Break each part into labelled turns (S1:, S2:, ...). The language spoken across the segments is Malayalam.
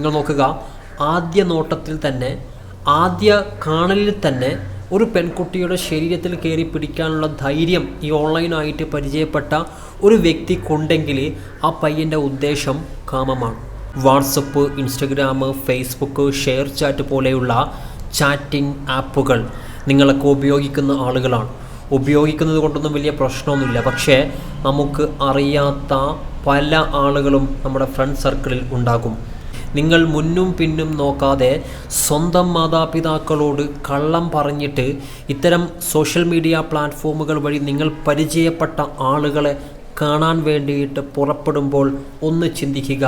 S1: നിങ്ങൾ നോക്കുക ആദ്യ നോട്ടത്തിൽ തന്നെ ആദ്യ കാണലിൽ തന്നെ ഒരു പെൺകുട്ടിയുടെ ശരീരത്തിൽ കയറി പിടിക്കാനുള്ള ധൈര്യം ഈ ഓൺലൈനായിട്ട് പരിചയപ്പെട്ട ഒരു വ്യക്തിക്കുണ്ടെങ്കിൽ ആ പയ്യന്റെ ഉദ്ദേശം കാമമാണ്. WhatsApp Instagram Facebook ShareChat പോലെയുള്ള ചാറ്റിംഗ് ആപ്പുകൾ നിങ്ങളൊക്കെ ഉപയോഗിക്കുന്ന ആളുകളാണ്. ഉപയോഗിക്കുന്നത് കൊണ്ടൊന്നും വലിയ പ്രശ്നമൊന്നുമില്ല. പക്ഷേ നമുക്ക് അറിയാത്ത പല ആളുകളും നമ്മുടെ ഫ്രണ്ട് സർക്കിളിൽ ഉണ്ടാകും. നിങ്ങൾ മുന്നും പിന്നും നോക്കാതെ സ്വന്തം മാതാപിതാക്കളോട് കള്ളം പറഞ്ഞിട്ട് ഇത്തരം സോഷ്യൽ മീഡിയ പ്ലാറ്റ്ഫോമുകൾ വഴി നിങ്ങൾ പരിചയപ്പെട്ട ആളുകളെ കാണാൻ വേണ്ടിയിട്ട് പുറപ്പെടുമ്പോൾ ഒന്ന് ചിന്തിക്കുക.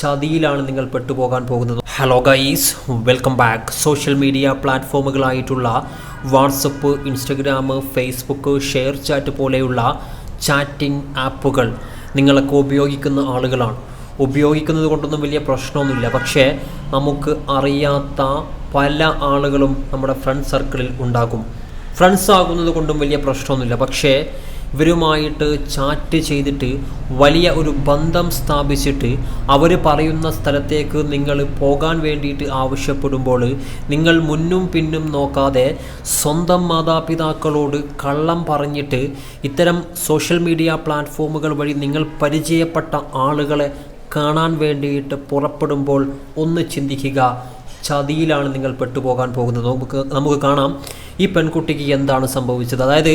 S1: ചതിയിലാണ് നിങ്ങൾ പെട്ടുപോകാൻ പോകുന്നത്. Hello guys welcome back social media പ്ലാറ്റ്ഫോമുകളായിട്ടുള്ള WhatsApp Instagram Facebook ShareChat പോലെയുള്ള ചാറ്റിംഗ് ആപ്പുകൾ നിങ്ങളൊക്കെ ഉപയോഗിക്കുന്ന ആളുകളാണ്. ഉപയോഗിക്കുന്നത് കൊണ്ടൊന്നും വലിയ പ്രശ്നമൊന്നുമില്ല. പക്ഷേ നമുക്ക് അറിയാത്ത പല ആളുകളും നമ്മുടെ ഫ്രണ്ട് സർക്കിളിൽ ഉണ്ടാകും. ഫ്രണ്ട്സ് ആകുന്നത് കൊണ്ടും വലിയ പ്രശ്നമൊന്നുമില്ല. പക്ഷേ ഇവരുമായിട്ട് ചാറ്റ് ചെയ്തിട്ട് വലിയ ഒരു ബന്ധം സ്ഥാപിച്ചിട്ട് അവർ പറയുന്ന സ്ഥലത്തേക്ക് നിങ്ങൾ പോകാൻ വേണ്ടിയിട്ട് ആവശ്യപ്പെടുമ്പോൾ നിങ്ങൾ മുന്നും പിന്നും നോക്കാതെ സ്വന്തം മാതാപിതാക്കളോട് കള്ളം പറഞ്ഞിട്ട് ഇത്തരം സോഷ്യൽ മീഡിയ പ്ലാറ്റ്ഫോമുകൾ വഴി നിങ്ങൾ പരിചയപ്പെട്ട ആളുകളെ കാണാൻ വേണ്ടിയിട്ട് പുറപ്പെടുമ്പോൾ ഒന്ന് ചിന്തിക്കുക ചതിയിലാണ് നിങ്ങൾ പെട്ടുപോകാൻ പോകുന്നത്. നമുക്ക് നമുക്ക് കാണാം ഈ പെൺകുട്ടിക്ക് എന്താണ് സംഭവിച്ചത്. അതായത്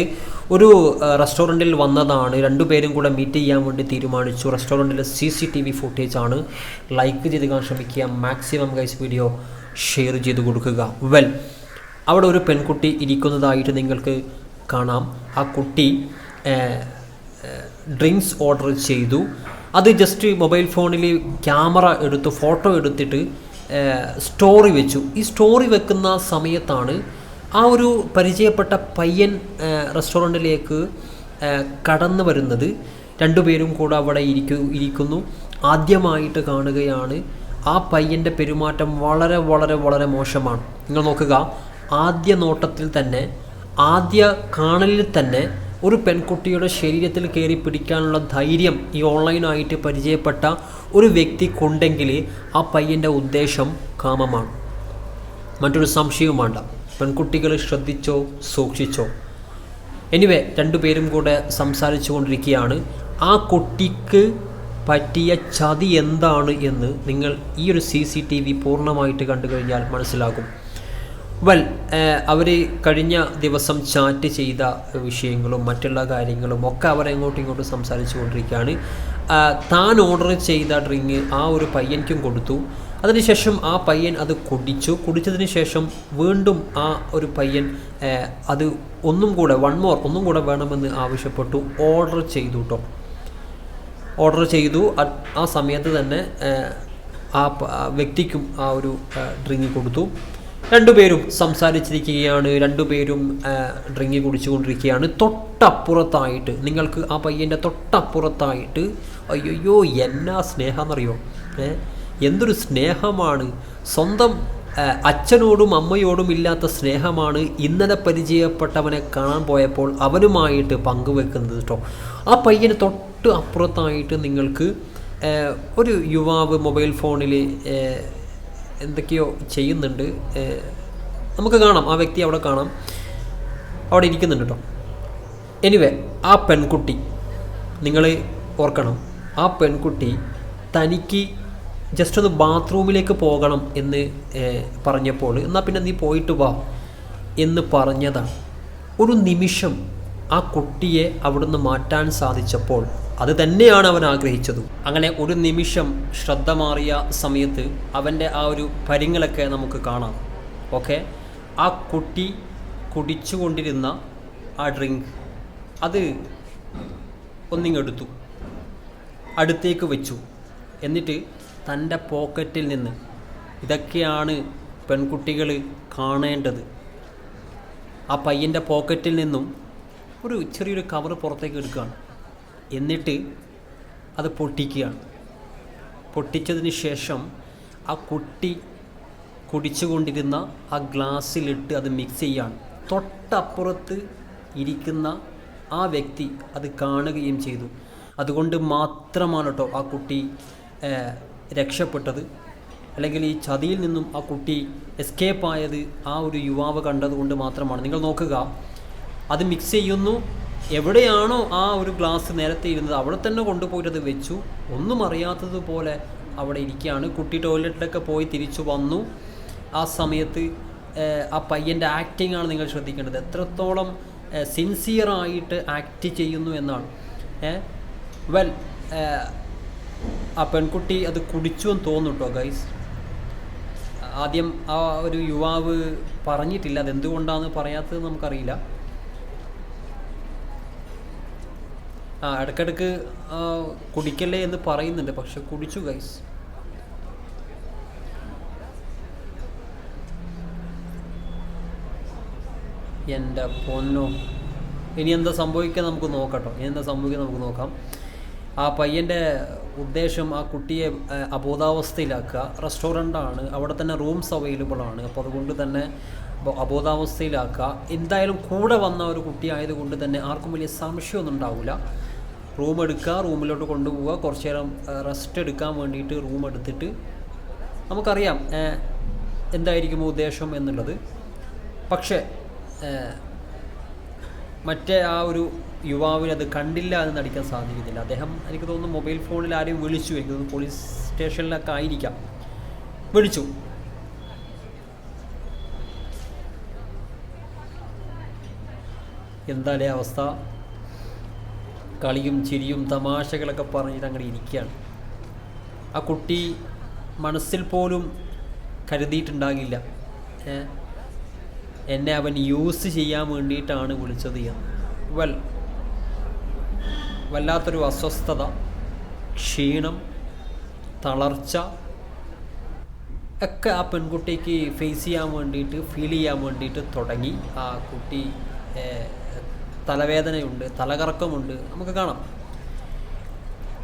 S1: ഒരു റെസ്റ്റോറന്റിൽ വന്നതാണ് രണ്ടുപേരും കൂടെ മീറ്റ് ചെയ്യാൻ വേണ്ടി തീരുമാനിച്ചു. റെസ്റ്റോറന്റിലെ C C T V footage ആണ്. ലൈക്ക് ചെയ്ത് കാണാൻ ശ്രമിക്കുക. മാക്സിമം ഗൈസ് വീഡിയോ ഷെയർ ചെയ്ത് കൊടുക്കുക. വെൽ അവിടെ ഒരു പെൺകുട്ടി ഇരിക്കുന്നതായിട്ട് നിങ്ങൾക്ക് കാണാം. ആ കുട്ടി ഡ്രിങ്ക്സ് ഓർഡർ ചെയ്തു. അത് ജസ്റ്റ് മൊബൈൽ ഫോണിൽ ക്യാമറ എടുത്ത് ഫോട്ടോ എടുത്തിട്ട് സ്റ്റോറി വെച്ചു. ഈ സ്റ്റോറി വെക്കുന്ന സമയത്താണ് ആ ഒരു പരിചയപ്പെട്ട പയ്യൻ റെസ്റ്റോറന്റിലേക്ക് കടന്നു വരുന്നത്. രണ്ടുപേരും കൂടെ അവിടെ ഇരിക്കു ഇരിക്കുന്നു. ആദ്യമായിട്ട് കാണുകയാണ് ആ പയ്യന്റെ പെരുമാറ്റം വളരെ വളരെ വളരെ മോശമാണ്. നിങ്ങൾ നോക്കുക ആദ്യ നോട്ടത്തിൽ തന്നെ ആദ്യ കാണലിൽ തന്നെ ഒരു പെൺകുട്ടിയുടെ ശരീരത്തിൽ കയറി പിടിക്കാനുള്ള ധൈര്യം ഈ ഓൺലൈനായിട്ട് പരിചയപ്പെട്ട ഒരു വ്യക്തിക്കുണ്ടെങ്കിൽ ആ പയ്യന്റെ ഉദ്ദേശം കാമമാണ്. മറ്റൊരു സംശയവും വേണ്ട. പെൺകുട്ടികൾ ശ്രദ്ധിച്ചോ സൂക്ഷിച്ചോ. എനിവേ രണ്ടുപേരും കൂടെ സംസാരിച്ചു കൊണ്ടിരിക്കുകയാണ്. ആ കുട്ടിക്ക് പറ്റിയ ചതി എന്താണ് എന്ന് നിങ്ങൾ ഈ ഒരു സി സി ടി വി പൂർണമായിട്ട് കണ്ടു കഴിഞ്ഞാൽ മനസ്സിലാകും. വെൽ അവർ കഴിഞ്ഞ ദിവസം ചാറ്റ് ചെയ്ത വിഷയങ്ങളും മറ്റുള്ള കാര്യങ്ങളും ഒക്കെ അവർ അങ്ങോട്ടും ഇങ്ങോട്ടും സംസാരിച്ചു കൊണ്ടിരിക്കുകയാണ്. താൻ ഓർഡർ ചെയ്ത ഡ്രിങ്ക് ആ ഒരു പയ്യൻക്കും കൊടുത്തു. അതിനുശേഷം ആ പയ്യൻ അത് കുടിച്ചു. കുടിച്ചതിന് ശേഷം വീണ്ടും ആ ഒരു പയ്യൻ അത് ഒന്നും കൂടെ വൺ മോർ ഒന്നും കൂടെ വേണമെന്ന് ആവശ്യപ്പെട്ടു. ഓർഡർ ചെയ്തു കേട്ടോ ഓർഡർ ചെയ്തു. ആ സമയത്ത് തന്നെ ആ വ്യക്തിക്കും ആ ഒരു ഡ്രിങ്ക് കൊടുത്തു. രണ്ടുപേരും സംസാരിച്ചിരിക്കുകയാണ് രണ്ടുപേരും ഡ്രിങ്ക് കുടിച്ചുകൊണ്ടിരിക്കുകയാണ്. തൊട്ടപ്പുറത്തായിട്ട് നിങ്ങൾക്ക് ആ പയ്യന്റെ തൊട്ടപ്പുറത്തായിട്ട് അയ്യോ എന്നാ സ്നേഹം എന്നറിയോ എന്തൊരു സ്നേഹമാണ്. സ്വന്തം അച്ഛനോടും അമ്മയോടും ഇല്ലാത്ത സ്നേഹമാണ് ഇന്നലെ പരിചയപ്പെട്ടവനെ കാണാൻ പോയപ്പോൾ അവനുമായിട്ട് പങ്കുവെക്കുന്നത് കേട്ടോ ആ പയ്യന് തൊട്ട് അപ്പുറത്തായിട്ട് നിങ്ങൾക്ക് ഒരു യുവാവ് മൊബൈൽ ഫോണിൽ എന്തൊക്കെയോ ചെയ്യുന്നുണ്ട്. നമുക്ക് കാണാം. ആ വ്യക്തി അവിടെ കാണാം. അവിടെ ഇരിക്കുന്നുണ്ട് കേട്ടോ എനിവേ ആ പെൺകുട്ടി നിങ്ങൾ ഓർക്കണം. ആ പെൺകുട്ടി തനിക്ക് ജസ്റ്റ് ഒന്ന് ബാത്റൂമിലേക്ക് പോകണം എന്ന് പറഞ്ഞപ്പോൾ എന്നാൽ പിന്നെ നീ പോയിട്ട് വാ എന്ന് പറഞ്ഞതാണ്. ഒരു നിമിഷം ആ കുട്ടിയെ അവിടുന്ന് മാറ്റാൻ സാധിച്ചപ്പോൾ അത് തന്നെയാണ് അവൻ ആഗ്രഹിച്ചതും. അങ്ങനെ ഒരു നിമിഷം ശ്രദ്ധ മാറിയ സമയത്ത് അവന്റെ ആ ഒരു പരിങ്ങളൊക്കെ നമുക്ക് കാണാം. ഓക്കെ ആ കുട്ടി കുടിച്ചുകൊണ്ടിരുന്ന ആ ഡ്രിങ്ക് അത് ഒന്നിങ്ങെടുത്തു. അടുത്തേക്ക് വെച്ചു. എന്നിട്ട് തന്റെ പോക്കറ്റിൽ നിന്ന് ഇതൊക്കെയാണ് പെൺകുട്ടികൾ കാണേണ്ടത്. ആ പയ്യന്റെ പോക്കറ്റിൽ നിന്നും ഒരു ചെറിയൊരു കവർ പുറത്തേക്ക് എടുക്കുകയാണ്. എന്നിട്ട് അത് പൊട്ടിക്കുകയാണ്. പൊട്ടിച്ചതിന് ശേഷം ആ കുട്ടി കുടിച്ചുകൊണ്ടിരുന്ന ആ ഗ്ലാസ്സിലിട്ട് അത് മിക്സ് ചെയ്യാണ്. തൊട്ടപ്പുറത്ത് ഇരിക്കുന്ന ആ വ്യക്തി അത് കാണുകയും ചെയ്തു. അതുകൊണ്ട് മാത്രമാണ് കേട്ടോ ആ കുട്ടി രക്ഷപ്പെട്ടത്. അല്ലെങ്കിൽ ഈ ചതിയിൽ നിന്നും ആ കുട്ടി എസ്കേപ്പ് ആയത് ആ ഒരു യുവാവ് കണ്ടതുകൊണ്ട് മാത്രമാണ്. നിങ്ങൾ നോക്കുക അത് മിക്സ് ചെയ്യുന്നു എവിടെയാണോ ആ ഒരു ഗ്ലാസ് നേരത്തെ ഇരുന്നത് അവിടെ തന്നെ കൊണ്ടുപോയിട്ട് അത് വെച്ചു. ഒന്നും അറിയാത്തതുപോലെ അവിടെ ഇരിക്കുകയാണ്. കുട്ടി ടോയ്ലറ്റിലൊക്കെ പോയി തിരിച്ചു വന്നു. ആ സമയത്ത് ആ പയ്യന്റെ ആക്ടിംഗ് ആണ് നിങ്ങൾ ശ്രദ്ധിക്കേണ്ടത്. എത്രത്തോളം സിൻസിയറായിട്ട് ആക്ട് ചെയ്യുന്നു എന്നാണ്. വെൽ ആ പെൺകുട്ടി അത് കുടിച്ചു എന്ന് തോന്നുന്നു കേട്ടോ ഗൈസ് ആദ്യം ആ ഒരു യുവാവ് പറഞ്ഞിട്ടില്ല. അതെന്തുകൊണ്ടാണെന്ന് പറയാത്തത് നമുക്കറിയില്ല. ആ ഇടയ്ക്കിടയ്ക്ക് കുടിക്കല്ലേ എന്ന് പറയുന്നുണ്ട്. പക്ഷെ കുടിച്ചു ഗൈസ് എന്റെ പൊന്നോ. ഇനി എന്താ സംഭവിക്കുക നമുക്ക് നോക്കട്ടോ. ഇനി എന്താ സംഭവിക്കുക നമുക്ക് നോക്കാം. ആ പയ്യന്റെ ഉദ്ദേശം ആ കുട്ടിയെ അബോധാവസ്ഥയിലാക്കുക. റെസ്റ്റോറന്റാണ്. അവിടെ തന്നെ റൂംസ് അവൈലബിൾ ആണ് അപ്പോൾ അതുകൊണ്ട് തന്നെ അബോധാവസ്ഥയിലാക്കുക. എന്തായാലും കൂടെ വന്ന ഒരു കുട്ടി ആയതുകൊണ്ട് തന്നെ ആർക്കും വലിയ സംശയമൊന്നും ഉണ്ടാവില്ല. റൂം എടുക്കുക റൂമിലോട്ട് കൊണ്ടുപോവുക. കുറച്ച് നേരം റെസ്റ്റ് എടുക്കാൻ വേണ്ടിയിട്ട് റൂം എടുത്തിട്ട് നമുക്കറിയാം എന്തായിരിക്കും ഉദ്ദേശം എന്നുള്ളത്. പക്ഷേ മറ്റേ ആ ഒരു യുവാവിന് അത് കണ്ടില്ല എന്ന് നടിക്കാൻ സാധിക്കുന്നില്ല. അദ്ദേഹം എനിക്ക് തോന്നുന്നു മൊബൈൽ ഫോണിൽ ആരെയും വിളിച്ചു. എനിക്ക് തോന്നുന്നു പോലീസ് സ്റ്റേഷനിലൊക്കെ ആയിരിക്കാം. വിളിച്ചു. എന്താലേ അവസ്ഥ? കളിയും ചിരിയും തമാശകളൊക്കെ പറഞ്ഞിട്ട് അങ്ങനെ ഇരിക്കുകയാണ്. ആ കുട്ടി മനസ്സിൽ പോലും കരുതിയിട്ടുണ്ടാകില്ല. എന്നെ അവൻ യൂസ് ചെയ്യാൻ വേണ്ടിയിട്ടാണ് വിളിച്ചത് എന്ന്. വെൽ വല്ലാത്തൊരു അസ്വസ്ഥത ക്ഷീണം തളർച്ച ഒക്കെ ആ പെൺകുട്ടിക്ക് ഫേസ് ചെയ്യാൻ വേണ്ടിയിട്ട് ഫീൽ ചെയ്യാൻ വേണ്ടിയിട്ട് തുടങ്ങി. ആ കുട്ടി തലവേദനയുണ്ട് തലകറക്കമുണ്ട് നമുക്ക് കാണാം.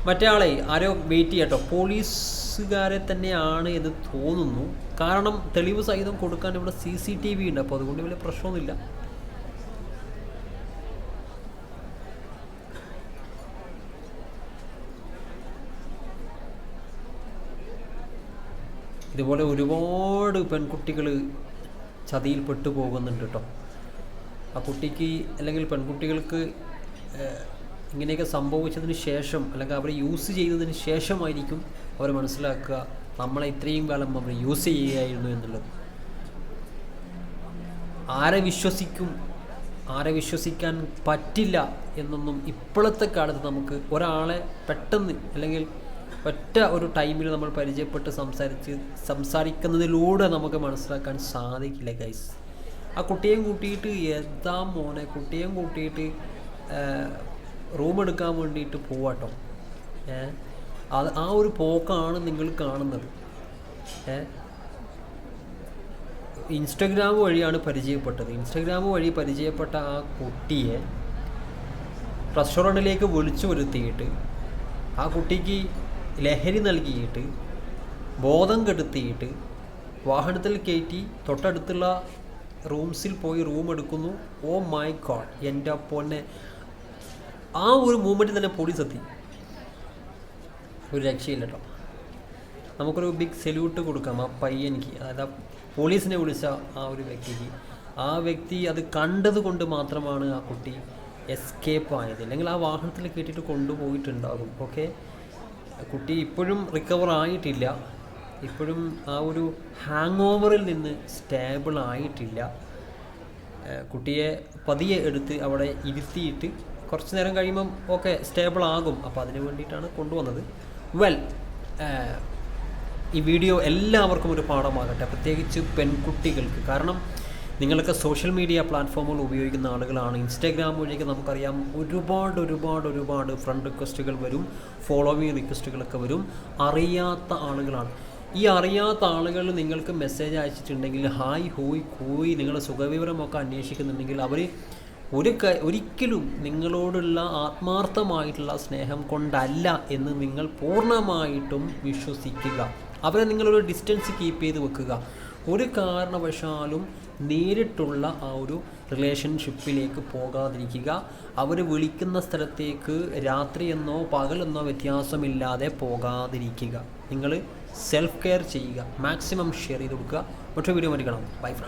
S1: മറ്റേ ആളെ ആരോ വെയിറ്റ് ചെയ്യട്ടോ. പോലീസുകാരെ തന്നെയാണ് എന്ന് തോന്നുന്നു. കാരണം തെളിവ് സഹിതം കൊടുക്കാൻ ഇവിടെ സി സി ടി വി ഉണ്ട്. അപ്പോൾ അതുകൊണ്ട് വലിയ പ്രശ്നമൊന്നുമില്ല. ഇതുപോലെ ഒരുപാട് പെൺകുട്ടികൾ ചതിയിൽ പെട്ടു പോകുന്നുണ്ട് കേട്ടോ. ആ കുട്ടിക്ക് അല്ലെങ്കിൽ പെൺകുട്ടികൾക്ക് ഇങ്ങനെയൊക്കെ സംഭവിച്ചതിന് ശേഷം അല്ലെങ്കിൽ അവരെ യൂസ് ചെയ്തതിന് ശേഷമായിരിക്കും അവർ മനസ്സിലാക്കുക നമ്മളെ ഇത്രയും കാലം അവർ യൂസ് ചെയ്യുകയായിരുന്നു എന്നുള്ളത്. ആരെ വിശ്വസിക്കും ആരെ വിശ്വസിക്കാൻ പറ്റില്ല എന്നൊന്നും ഇപ്പോഴത്തെ കാലത്ത് നമുക്ക് ഒരാളെ പെട്ടെന്ന് അല്ലെങ്കിൽ ഒറ്റ ഒരു ടൈമിൽ നമ്മൾ പരിചയപ്പെട്ട് സംസാരിച്ച് സംസാരിക്കുന്നതിലൂടെ നമുക്ക് മനസ്സിലാക്കാൻ സാധിക്കില്ല ഗൈസ് ആ കുട്ടിയെയും കൂട്ടിയിട്ട് എന്താ മോനെ? കുട്ടിയെയും കൂട്ടിയിട്ട് റൂം എടുക്കാൻ വേണ്ടിയിട്ട് പോവാട്ടോ ഏ അത് ആ ഒരു പോക്കാണ് നിങ്ങൾ കാണുന്നത്. ഏ ഇൻസ്റ്റഗ്രാം വഴിയാണ് പരിചയപ്പെട്ടത്. ഇൻസ്റ്റഗ്രാം വഴി പരിചയപ്പെട്ട ആ കുട്ടിയെ റെസ്റ്റോറന്റിലേക്ക് വിളിച്ചു വരുത്തിയിട്ട് ആ കുട്ടിക്ക് ലഹരി നൽകിയിട്ട് ബോധം കെടുത്തിയിട്ട് വാഹനത്തിൽ കയറ്റി തൊട്ടടുത്തുള്ള റൂംസിൽ പോയി റൂം എടുക്കുന്നു. ഓ മൈ ഗോഡ് എന്റെ പൊന്നെ. ആ ഒരു മൂമെന്റ് തന്നെ പോലീസ് എത്തി. ഒരു രക്ഷയില്ല കേട്ടോ നമുക്കൊരു ബിഗ് സല്യൂട്ട് കൊടുക്കാം ആ പയ്യനിക്ക്. അതായത് ആ പോലീസിനെ വിളിച്ച ആ ഒരു വ്യക്തിക്ക്. ആ വ്യക്തി അത് കണ്ടത് കൊണ്ട് മാത്രമാണ് ആ കുട്ടി എസ്കേപ്പ് ആയത്. അല്ലെങ്കിൽ ആ വാഹനത്തിൽ കയറ്റിയിട്ട് കൊണ്ടുപോയിട്ടുണ്ടാകും. ഓക്കെ കുട്ടി ഇപ്പോഴും റിക്കവർ ആയിട്ടില്ല. ഇപ്പോഴും ആ ഒരു ഹാങ് ഓവറിൽ നിന്ന് സ്റ്റേബിൾ ആയിട്ടില്ല. കുട്ടിയെ പതിയെ എടുത്ത് അവിടെ ഇരുത്തിയിട്ട് കുറച്ച് നേരം കഴിയുമ്പം ഓക്കെ സ്റ്റേബിൾ ആകും. അപ്പോൾ അതിന് വേണ്ടിയിട്ടാണ് കൊണ്ടുവന്നത്. വെൽ ഈ വീഡിയോ എല്ലാവർക്കും ഒരു പാഠമാകട്ടെ. പ്രത്യേകിച്ച് പെൺകുട്ടികൾക്ക്. കാരണം നിങ്ങളൊക്കെ സോഷ്യൽ മീഡിയ പ്ലാറ്റ്ഫോമുകൾ ഉപയോഗിക്കുന്ന ആളുകളാണ്. ഇൻസ്റ്റാഗ്രാം വഴിയൊക്കെ നമുക്കറിയാം ഒരുപാട് ഒരുപാട് ഒരുപാട് ഫ്രണ്ട് റിക്വസ്റ്റുകൾ വരും. ഫോളോവിങ് റിക്വസ്റ്റുകളൊക്കെ വരും. അറിയാത്ത ആളുകളാണ്. ഈ അറിയാത്ത ആളുകൾ നിങ്ങൾക്ക് മെസ്സേജ് അയച്ചിട്ടുണ്ടെങ്കിൽ ഹായ് ഹോയ് കൂയ് നിങ്ങളുടെ സുഖവിവരമൊക്കെ അന്വേഷിക്കുന്നുണ്ടെങ്കിൽ അവർ ഒരു ഒരിക്കലും നിങ്ങളോടുള്ള ആത്മാർത്ഥമായിട്ടുള്ള സ്നേഹം കൊണ്ടല്ല എന്ന് നിങ്ങൾ പൂർണമായിട്ടും വിശ്വസിക്കുക. അവരെ നിങ്ങളൊരു ഡിസ്റ്റൻസ് കീപ്പ് ചെയ്ത് വെക്കുക. ഒരു കാരണവശാലും നേരിട്ടുള്ള ആ ഒരു റിലേഷൻഷിപ്പിലേക്ക് പോകാതിരിക്കുക. അവർ വിളിക്കുന്ന സ്ഥലത്തേക്ക് രാത്രിയെന്നോ പകലെന്നോ വ്യത്യാസമില്ലാതെ പോകാതിരിക്കുക. നിങ്ങൾ സെൽഫ് കെയർ ചെയ്യുക. മാക്സിമം ഷെയർ ചെയ്ത് കൊടുക്കുക. മറ്റൊരു വീഡിയോ മതി കാണാം. Bye friends